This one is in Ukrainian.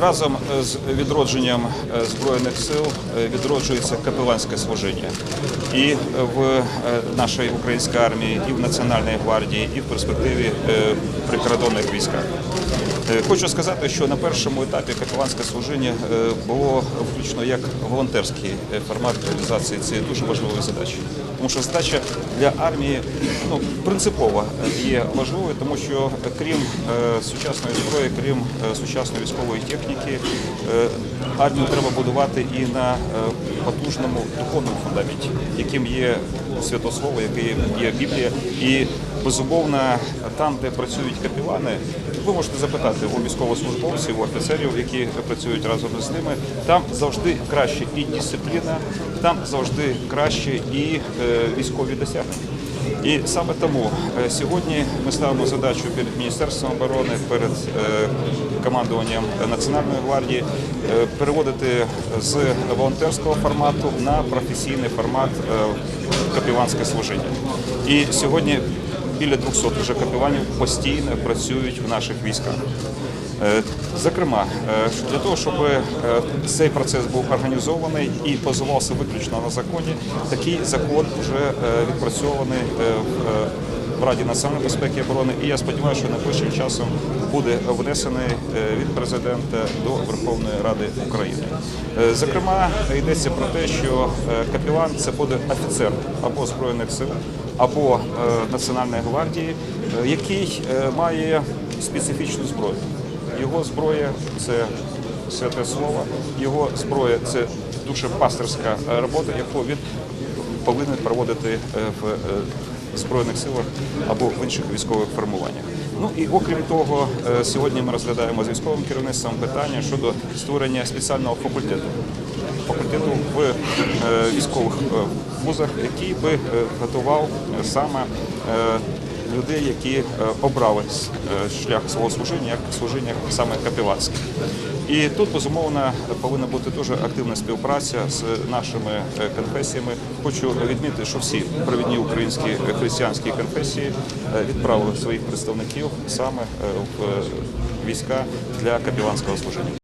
Разом з відродженням е, збройних сил е, відроджується капеланське служіння і в е, нашій українській армії, і в Національній гвардії, і в перспективі е, прикордонних військах. Е, Хочу сказати, що на першому етапі капеланське служіння е, було включено як волонтерський е, формат реалізації цієї дуже важливої задачі. Тому що задача для армії ну, принципово є важливою, тому що е, крім е, сучасної зброї, крім е, сучасної військової техніки, е, армію треба будувати і на е, потужному духовному фундаменті, яким є святослово, яким є Біблія. І безумовно, там, де працюють капілани, ви можете запитати у військовослужбовців, у офіцерів, які працюють разом з ними. Там завжди краще і дисципліна, там завжди краще і е, військові досягнення. І саме тому сьогодні ми ставимо задачу перед Міністерством оборони, перед командуванням Національної гвардії е, переводити з волонтерського формату на професійний формат е, капіланське служіння. І сьогодні біля 200 вже капеланів постійно працюють в наших військах. Е, Зокрема, для того, щоб цей процес був організований і позивався виключно на законі, такий закон вже відпрацьований в Раді національної безпеки і оборони. І я сподіваюся, що найближчим часом буде внесений е, від президента до Верховної Ради України. Е, Зокрема, йдеться про те, що е, капілан це буде офіцер або збройних сил, або Національної гвардії, який має специфічну зброю. Його зброя це святе слово, його зброя це дуже пастирська е, робота, яку він повинен проводити е, в збройних силах або в інших військових формуваннях. Ну і окрім того, е, сьогодні ми розглядаємо з військовим керівництвом питання щодо створення спеціального факультету. Факультету в е, військових е, вузах, який би готував саме людей, які е, обрали е, шлях свого служіння як служіння саме капіланське. І тут безумовно повинна бути дуже активна співпраця з нашими е, конфесіями. Хочу відмітити, що всі провідні українські християнські конфесії відправили своїх представників саме в війська для капіланського служіння.